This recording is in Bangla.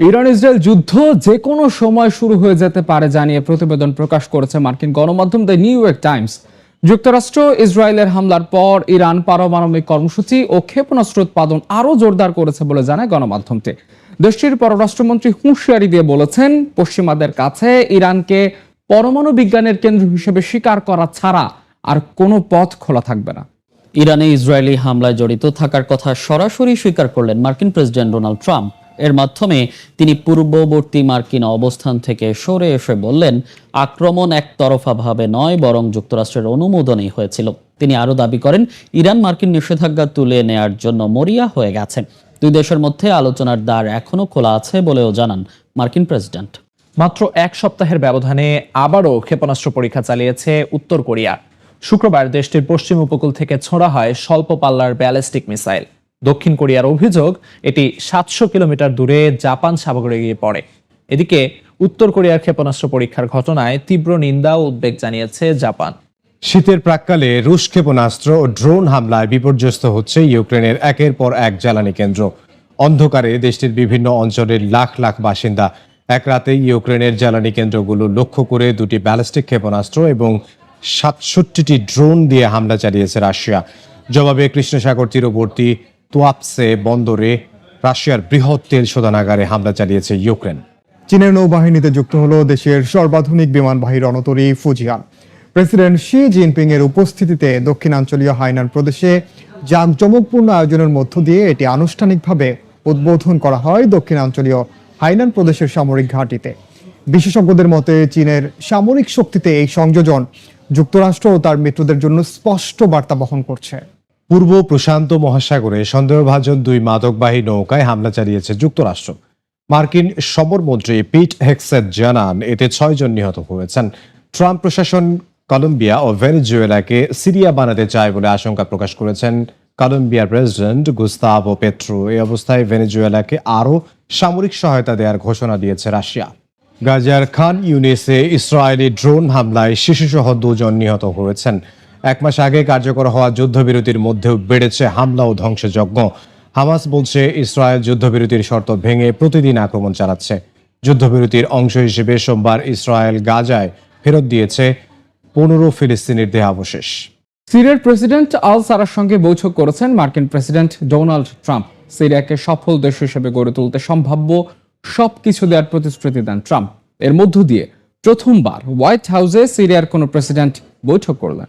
ইরান ইসরায়েল যুদ্ধ যে কোনো সময় শুরু হয়ে যেতে পারে জানিয়ে প্রতিবেদন প্রকাশ করেছে মার্কিন গণমাধ্যম দ্য নিউ ইয়র্ক টাইমস। যুক্তরাষ্ট্র ইসরায়েলের হামলার পর ইরান পারমাণবিক কর্মসূচি ও ক্ষেপণাস্ত্র উৎপাদন আরও জোরদার করেছে বলে জানায় গণমাধ্যমটি। দেশটির পররাষ্ট্রমন্ত্রী হুঁশিয়ারি দিয়ে বলেছেন, পশ্চিমাদের কাছে ইরানকে পরমাণু বিজ্ঞানের কেন্দ্র হিসেবে স্বীকার করা ছাড়া আর কোনো পথ খোলা থাকবে না। ইরানে ইসরায়েলি হামলায় জড়িত থাকার কথা সরাসরি স্বীকার করলেন মার্কিন প্রেসিডেন্ট ডোনাল্ড ট্রাম্প। এর মাধ্যমে তিনি পূর্ববর্তী মার্কিন অবস্থান থেকে সরে এসে বললেন, আক্রমণ একতরফাভাবে নয়, বরং যুক্তরাষ্ট্রের অনুমোদনেই হয়েছিল। তিনি আরও দাবি করেন, ইরান মার্কিন নিষেধাজ্ঞা তুলে নেয়ার জন্য মরিয়া হয়ে গেছে। দুই দেশের মধ্যে আলোচনার দ্বার এখনও খোলা আছে বলেও জানান মার্কিন প্রেসিডেন্ট। মাত্র এক সপ্তাহের ব্যবধানে আবারও ক্ষেপণাস্ত্র পরীক্ষা চালিয়েছে উত্তর কোরিয়া। শুক্রবার দেশটির পশ্চিম উপকূল থেকে ছোড়া হয় স্বল্প পাল্লার ব্যালিস্টিক মিসাইল। দক্ষিণ কোরিয়ার অভিযোগ, এটি সাতশো কিলোমিটার দূরে জাপান সাগরে গিয়ে পড়ে। এদিকে, উত্তর কোরিয়ার ক্ষেপণাস্ত্র পরীক্ষার ঘটনায় তীব্র নিন্দা ও উদ্বেগ জানিয়েছে জাপান। শীতের প্রাককালে রুশ ক্ষেপণাস্ত্র ও ড্রোন হামলায় বিপর্যস্ত হচ্ছে ইউক্রেনের একের পর এক জ্বালানি কেন্দ্র। অন্ধকারে দেশটির বিভিন্ন অঞ্চলের লাখ লাখ বাসিন্দা এক রাতে ইউক্রেনের জ্বালানি কেন্দ্রগুলো লক্ষ্য করে দুটি ব্যালিস্টিক ক্ষেপণাস্ত্র এবং সাতষট্টিটি ড্রোন দিয়ে হামলা চালিয়েছে রাশিয়া। জবাবে কৃষ্ণসাগর তীরবর্তী তোয়াপসে বন্দরে রাশিয়ার বৃহৎ তেল শোধনাগারে হামলা চালিয়েছে ইউক্রেন। চীনের নৌবাহিনীতে যুক্ত হলো দেশের সর্বাধুনিক বিমানবাহী রণতরী ফুজিয়ান। প্রেসিডেন্ট শি জিনপিং এর উপস্থিতিতে দক্ষিণাঞ্চলীয় হাইনান প্রদেশে জাঁকজমকপূর্ণ আয়োজনের মধ্য দিয়ে এটি আনুষ্ঠানিকভাবে উদ্বোধন করা হয় দক্ষিণাঞ্চলীয় হাইনান প্রদেশের সামরিক ঘাঁটিতে। বিশেষজ্ঞদের মতে, চীনের সামরিক শক্তিতে এই সংযোজন যুক্তরাষ্ট্র ও তার মিত্রদের জন্য স্পষ্ট বার্তা বহন করছে। পূর্ব প্রশান্ত মহাসাগরে সন্দেহভাজন দুই মাদকবাহী নৌকায় হামলা চালিয়েছে যুক্তরাষ্ট্র। মার্কিন সমরমন্ত্রী পিট হেক্সেট জানান, এতে ছয়জন নিহত হয়েছেন। ট্রাম্প প্রশাসন কলম্বিয়া ও ভেনেজুয়েলাকে সিরিয়া বানাতে চায় বলে আশঙ্কা প্রকাশ করেছেন কলম্বিয়ার প্রেসিডেন্ট গুস্তাভো পেট্রো এই অবস্থায় ভেনেজুয়েলাকে আরও সামরিক সহায়তা দেওয়ার ঘোষণা দিয়েছে রাশিয়া। গাজার খান ইউনিসে ইসরায়েলি ড্রোন হামলায় শিশুসহ দুজন নিহত হয়েছেন। এক মাস আগে কার্যকর হওয়া যুদ্ধবিরতির মধ্যেও বেড়েছে হামলা ও ধ্বংসযজ্ঞ। হামাস বলছে, ইসরায়েল যুদ্ধবিরতির শর্ত ভেঙে প্রতিদিন আক্রমণ চালাচ্ছে। যুদ্ধবিরতির অংশ হিসেবে সোমবার ইসরায়েল গাজায় ফেরত দিয়েছে পনেরো ফিলিস্তিনির দেহাবশেষ। সিরিয়ার প্রেসিডেন্ট আল সারার সঙ্গে বৈঠক করেছেন মার্কিন প্রেসিডেন্ট ডোনাল্ড ট্রাম্প। সিরিয়াকে সফল দেশ হিসেবে গড়ে তুলতে সম্ভাব্য সবকিছু দেওয়ার প্রতিশ্রুতি দেন ট্রাম্প। এর মধ্য দিয়ে প্রথমবার হোয়াইট হাউসে সিরিয়ার কোনো প্রেসিডেন্ট বৈঠক করলেন।